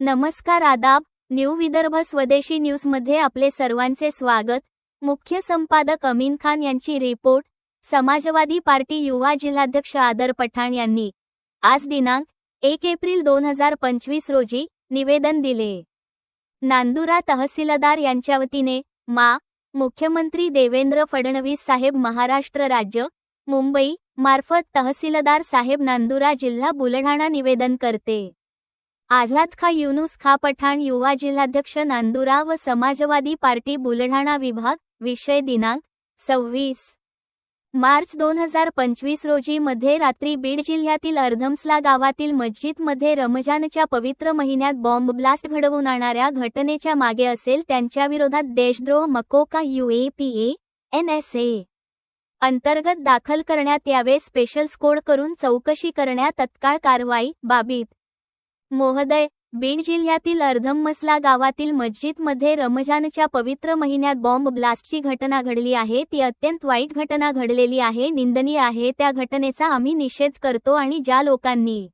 नमस्कार आदाब न्यू विदर्भ स्वदेशी न्यूजमध्ये आपले सर्वांचे स्वागत. मुख्य संपादक अमीन खान यांची रिपोर्ट समाजवादी पार्टी युवा जिल्हाध्यक्ष आदर पठाण यांनी. आज दिनांक एक एप्रिल दोन हजार पंचवीस रोजी निवेदन दिले. नांदुरा तहसीलदार यांच्या वतीने मा मुख्यमंत्री देवेंद्र फडणवीस साहेब महाराष्ट्र राज्य मुंबई मार्फत तहसीलदार साहेब नांदुरा जिल्हा बुलढाणा निवेदन करते. आझाद खा युनुस खा पठाण युवा जिल्हाध्यक्ष नांदुरा व समाजवादी पार्टी बुलढाणा विभाग विषय दिनांक सव्वीस. मार्च दोन हजार पंचवीस रोजी मध्ये रात्री बीड जिल्ह्यातील अर्धमसला गावातील मस्जिदमध्ये रमजानच्या पवित्र महिन्यात बॉम्ब ब्लास्ट घडवून आणणाऱ्या घटनेच्या मागे असेल त्यांच्याविरोधात देशद्रोह मकोका युएपीए एनएसए अंतर्गत दाखल करण्यात यावे स्पेशल स्कोड करून चौकशी करण्यात तत्काळ कारवाई बाबीत. मोहदय बीड जिल्ह्यातील अर्धमसला गावातील मस्जिदमध्ये रमजानच्या पवित्र महिन्यात बॉम्ब ब्लास्टची घटना घडली आहे. ती अत्यंत वाईट घटना घडलेली आहे. निंदनीय आहे. त्या घटनेचा आम्ही निषेध करतो आणि ज्या लोकांनी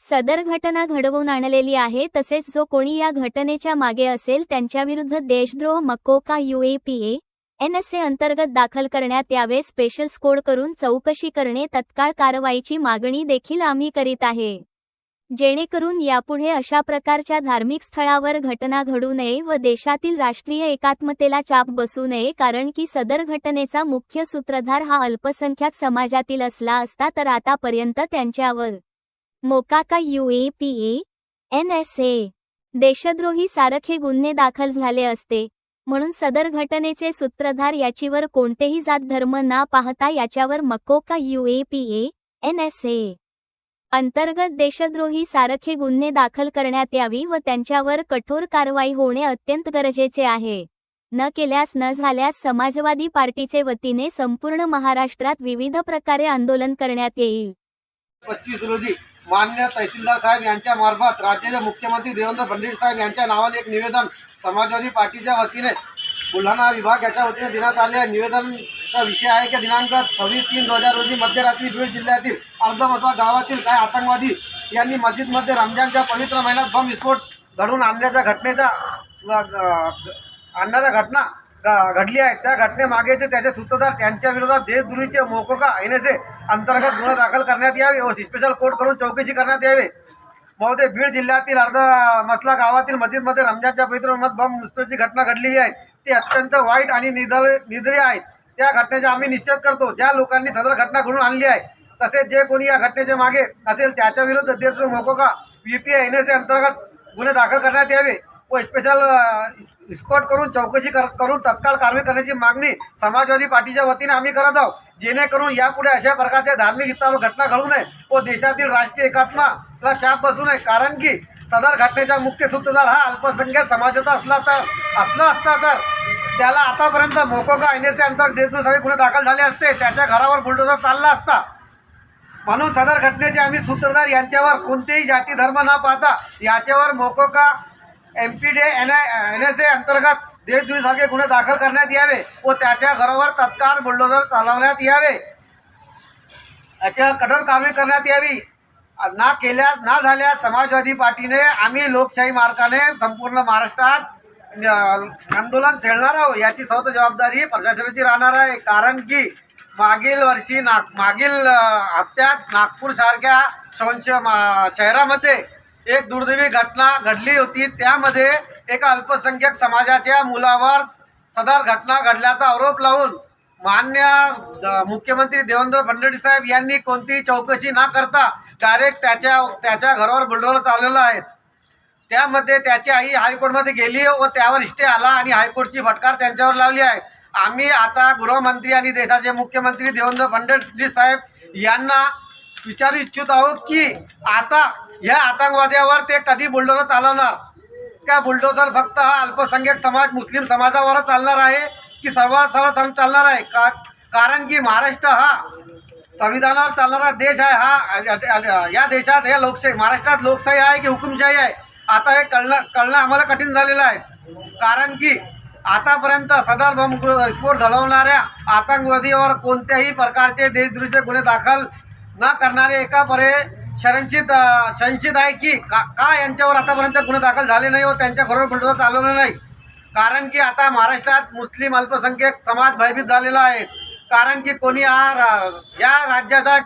सदर घटना घडवून आणलेली आहे तसेच जो कोणी या घटनेच्या मागे असेल त्यांच्याविरुद्ध देशद्रोह मकोका युएपीए एनएसए अंतर्गत दाखल करण्यात यावे. स्पेशल स्कोड करून चौकशी करणे. तत्काळ कारवाईची मागणी देखील आम्ही करीत आहे. जेणेकरून यापुढे अशा प्रकारच्या धार्मिक स्थळावर घटना घडू नये व देशातील राष्ट्रीय एकात्मतेला चाप बसू नये कारण की सदर घटनेचा मुख्य सूत्रधार हा अल्पसंख्याक समाजातील असला असता तर आतापर्यंत त्यांच्यावर. मोकाका युएपीए ए देशद्रोही सारखे गुन्हे दाखल झाले असते. म्हणून सदर घटनेचे सूत्रधार याचीवर कोणतेही जात धर्म ना पाहता याच्यावर मकोका युएपीए ए. अंतर्गत देशद्रोही सारखे गुन्हे दाखल करण्यात यावी व त्यांच्यावर कठोर कारवाई होणे अत्यंत गरजेचे आहे. न केल्यास न झाल्यास समाजवादी पार्टीचे वतीने संपूर्ण महाराष्ट्रात विविध प्रकारे आंदोलन करण्यात येईल. पच्चीस रोजी मान्य तहसीलदार साहेब यांच्या मार्फत राज्याचे मुख्यमंत्री देवेंद्र फडणवीस साहेब यांच्या नावाने एक निवेदन समाजवादी पार्टीच्या वतीने बुलढाणा विभाग याच्या वतीने देण्यात आले आहे. निवेदनचा विषय आहे की दिनांक सव्वीस तीन दोन हजार रोजी मध्यरात्री बीड जिल्ह्यातील अर्धवसा गावातील काही आतंकवादी यांनी मस्जिदमध्ये रमजानच्या पवित्र महिन्यात बॉम्ब विस्फोट घडवून आणण्याच्या घटनेचा आणणाऱ्या घटना घडली आहे त्या घटनेमागेचे त्याचे सूत्रधार त्यांच्या विरोधात देशद्रोहीचे मोकोका एन एस ए अंतर्गत गुन्हा दाखल करण्यात यावे. व स्पेशल कोर्ट करून चौकशी करण्यात यावे. महोदय बीड जिल्ह्यातील अर्ध मसला गावातील मस्जिदमध्ये रमजानच्या पवित्र बॉम्ब विस्फोटची घटना घडलेली आहे. ते अत्यंत वाईट आणि निदळ निदळी आहेत. त्या घटनेचा आम्ही निश्चित करतो. ज्या लोकांनी सदर घटना घडून आणली आहे तसेच जे कोणी या घटनेच्या मागे असेल त्याच्या विरुद्ध देश MCOCA V P N S A अंतर्गत गुन्हे दाखल करण्यात यावे व स्पेशल स्कॉट करून चौकशी कर करून तत्काळ कारवाई करण्याची मागणी समाजवादी पार्टीच्या वतीने आम्ही करत आहोत. जेणेकरून यापुढे अशा प्रकारच्या धार्मिक स्थळावर घटना घडू नये व देशातील राष्ट्रीय एकात्माला चाप बसू नये. कारण की सदर घटनेचा मुख्य सूत्रधार हा अल्पसंख्याक समाजाचा असला तर असला असता तर त्याला आतापर्यंत मोकोका एन एस अंतर्गत देशद्रोही गुन्हे दाखल झाले असते? त्याच्या घरावर बुलडोजर चालला असता. म्हणून सदर घटनेचे आम्ही सूत्रधार यांच्यावर कोणतेही जाती धर्म न पाहता याच्यावर MCOCA M P D N I N S A अंतर्गत देशदुरीसारखे गुन्हे दाखल करण्यात यावे व त्याच्या घरावर तत्काळ बुलडोजर चालवण्यात यावे? याच्यावर कठोर कारवाई करण्यात यावी. ना केल्यास ना झाल्यास समाजवादी पार्टीने आम्ही लोकशाही मार्गाने संपूर्ण महाराष्ट्रात आंदोलन छेडणार आहोत याची स्वतः जबाबदारी प्रशासनाची राहणार आहे. कारण की मागील वर्षी नाग मागील हप्त्यात नागपूरसारख्या शोंश शहरामध्ये एक दुर्दैवी घटना घडली होती. त्यामध्ये एका अल्पसंख्याक समाजाच्या मुलावर सदर घटना घडल्याचा आरोप लावून मान्य मुख्यमंत्री देवेंद्र फडणवीस साहेब यांनी कोणतीही चौकशी न करता डायरेक्ट त्याच्या त्याच्या घरावर बुलडोर चालवलं आहे त्यामध्ये त्याची आई हायकोर्टमध्ये गेली व त्यावर स्टे आला आणि हायकोर्टची फटकार त्यांच्यावर लावली आहे. आम्ही आता गृहमंत्री आणि देशाचे मुख्यमंत्री देवेंद्र फडणवीस साहेब यांना विचारू इच्छित आहोत की आता ह्या आतंकवाद्यावर ते कधी बुलडोजर चालवणार? का बुलडोजर फक्त हा अल्पसंख्याक समाज मुस्लिम समाजावरच चालणार आहे की सर्व सर्व चालणार आहे? का कारण की महाराष्ट्र हा संविधानावर चालणारा देश आहे हा. या देशात हे लोकशाही महाराष्ट्रात लोकशाही आहे की हुकुमशाही आहे? आता हे कळणं कळणं आम्हाला कठीण झालेलं आहे. कारण की आतापर्यंत सदर बॉम्ब स्फोट घडवणाऱ्या आतंकवादीवर कोणत्याही प्रकारचे देशद्रोहीचे गुन्हे दाखल न करणारे एका परे शरणचित आहे की का का यांच्यावर आतापर्यंत गुन्हे दाखल झाले नाही व त्यांच्या घरावर बुलडोजर चालवलं नाही? कारण की आता महाराष्ट्रात मुस्लिम अल्पसंख्याक समाज भयभीत झालेला आहे. कारण की कोणी हा रा- या राज्याचा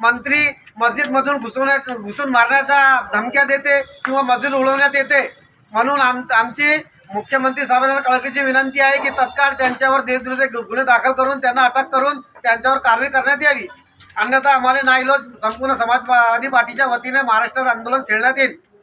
मंत्री मस्जिदमधून घुसवण्यास घुसून मारण्याच्या धमक्या देते किंवा मस्जिद उडवण्यात येते. म्हणून आम आमची मुख्यमंत्री साहेबांना कळकीची विनंती आहे की तत्काळ त्यांच्यावर देशद्रोचे गुन्हे दाखल करून त्यांना अटक करून त्यांच्यावर कारवाई करण्यात यावी. अन्यथा आम्हाला नाईलोज संपूर्ण समाजवादी पार्टीच्या वतीने महाराष्ट्रात आंदोलन छेडण्यात येईल.